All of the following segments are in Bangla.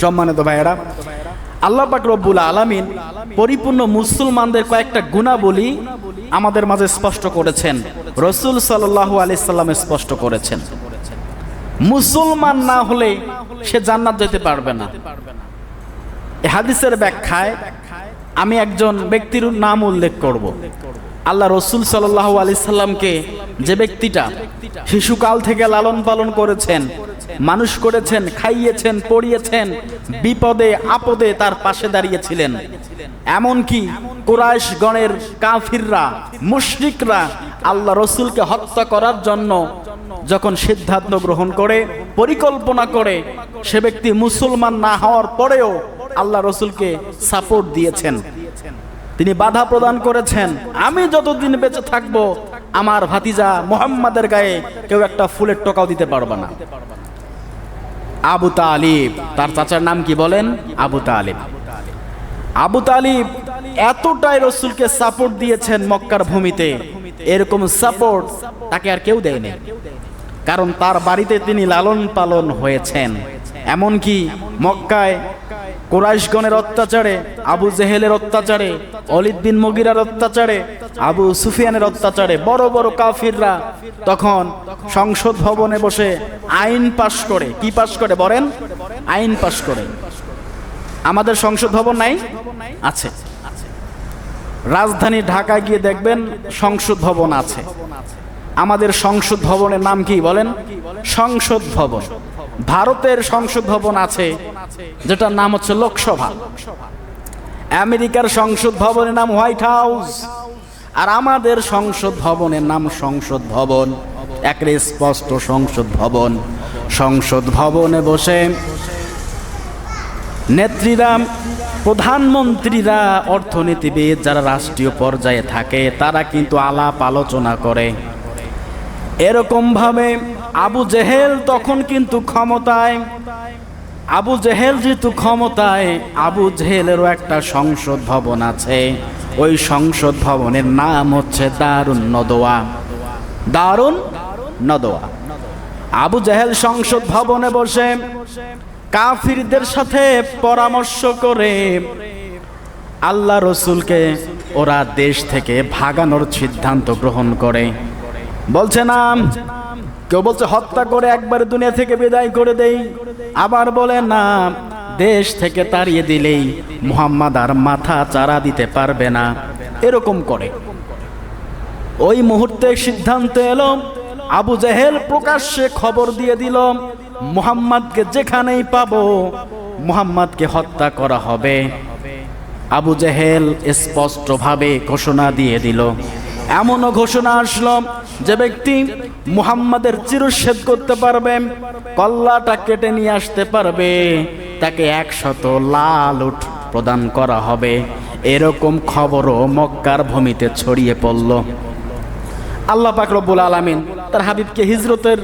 সম্মানিত ভাইয়েরা, আল্লাহ পাক রব্বুল আলামিন পরিপূর্ণ মুসলমানদের কয়েকটা গুণাবলী আমাদের মাঝে স্পষ্ট করেছেন। রসুল সাল্লাল্লাহু আলাইহি সাল্লাম স্পষ্ট করেছেন। মুসলমান না হলে সে জান্নাত যেতে পারবে না। এ হাদিসের ব্যাখ্যায় আমি একজন ব্যক্তির নাম উল্লেখ করব। আল্লাহ রসুল সাল্লাহ আলি সাল্লামকে যে ব্যক্তিটা শিশুকাল থেকে লালন পালন করেছেন মানুষ করেছেন, খাইয়েছেন, পড়িয়েছেন, বিপদে, আপদে তার পাশে দাঁড়িয়েছিলেন। এমনকি কুরাইশ গণের কাফিররা, মুশরিকরা আল্লাহ রসুলকে হত্যা করার জন্য যখন সিদ্ধান্ত গ্রহণ করে, পরিকল্পনা করে, সে ব্যক্তি মুসলমান না হওয়ার পরেও আল্লাহ রসুলকে সাপোর্ট দিয়েছেন। তিনি বাধা প্রদান করেছেন, আমি যতদিন বেঁচে থাকব, আমার ভাতিজা মোহাম্মদের গায়ে কেউ একটা ফুলের টোকাও দিতে পারবে না। আবু তালিব। তার চাচার নাম কি বলেন? আবু তালিব। আবু তালিব এতটাই রসুলকে সাপোর্ট দিয়েছেন মক্কার ভূমিতে। এরকম সাপোর্ট তাকে আর কেউ দেয়নি। কারণ তার বাড়িতে তিনি লালন পালন হয়েছেন। এমনকি মক্কায় কোরাইশগণের অত্যাচারে, আবু জেহেলের অত্যাচারে অলিদ্দিন মগিরার অত্যাচারে আবু সুফিয়ানের অত্যাচারে বড় বড় কাফিররা তখন সংসদ ভবনে বসে আইন পাশ করে। কি পাশ করে বলেন? আইন পাশ করে। আমাদের সংসদ ভবন নাই? আছে। রাজধানী ঢাকায় গিয়ে দেখবেন সংসদ ভবন আছে। আমাদের সংসদ ভবনের নাম কি বলেন? সংসদ ভবন। ভারতের সংসদ ভবন আছে, যেটার নাম হচ্ছে লোকসভা। আমেরিকার সংসদ ভবনের নাম হোয়াইট হাউস। আর আমাদের সংসদ ভবনের নাম সংসদ ভবন। একরে স্পষ্ট সংসদ ভবন। সংসদ ভবনে বসে নেত্রীরা, প্রধানমন্ত্রীরা, অর্থনীতিবিদ যারা রাষ্ট্রীয় পর্যায়ে থাকে, তারা কিন্তু আলাপ আলোচনা করে। এরকম ভাবে আবু জেহেল তখন কিন্তু ক্ষমতায়, আবু জেহেল যেহেতু ক্ষমতায়, আবু জেহেলেরও একটা সংসদ ভবন আছে। ওই সংসদ ভবনের নাম হচ্ছে দারুণ নদোয়া দারুণ নদোয়া আবু জেহেল সংসদ ভবনে বসে কাফিরদের সাথে পরামর্শ করে আল্লাহ রসুলকে ওরা দেশ থেকে ভাগানোর সিদ্ধান্ত গ্রহণ করে। বলছে না কেউ বলছে, হত্যা করে একবার দুনিয়া থেকে বিদায় করে দেই। আবার বলে, না দেশ থেকে তাড়িয়ে দিলেই মুহাম্মদ আর মাথা চারা দিতে পারবে না। এরকম করে। ওই মুহূর্তে সিদ্ধান্ত এলো, আবু জেহেল প্রকাশ্যে খবর দিয়ে দিল মুহাম্madকে যেখানেই পাবো মুহাম্madকে হত্যা করা হবে। আবু জেহেল স্পষ্টভাবে ঘোষণা দিয়ে দিল। এমনও ঘোষণা আসলো যে ব্যক্তি মুহাম্মাদের চিরচ্ছেদ করতে পারবে, কল্লাটা কেটে নিয়ে আসতে পারবে। তাকে একশত লাল উঠ প্রদান করা হবে। এরকম খবরও মক্কার ভূমিতে ছড়িয়ে পড়ল। আল্লাহ পাক রব্বুল আলামিন তার হাবিবকে হিজরতের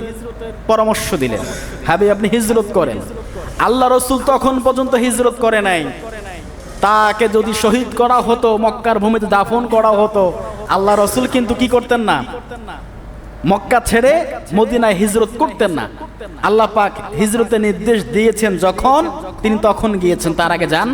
পরামর্শ দিলেন। হাবিব, আপনি হিজরত করেন। আল্লাহ রসুল তখন পর্যন্ত হিজরত করে নাই। তাকে যদি শহীদ করা হতো, মক্কার ভূমিতে দাফন করা হতো, আল্লাহ রসুল কিন্তু কি করতেন না? মক্কা ছেড়ে মদিনায় হিজরত করতেন না। আল্লাহ পাক হিজরতের নির্দেশ দিয়েছেন যখন তিনি তখন গিয়েছেন তার আগে যান।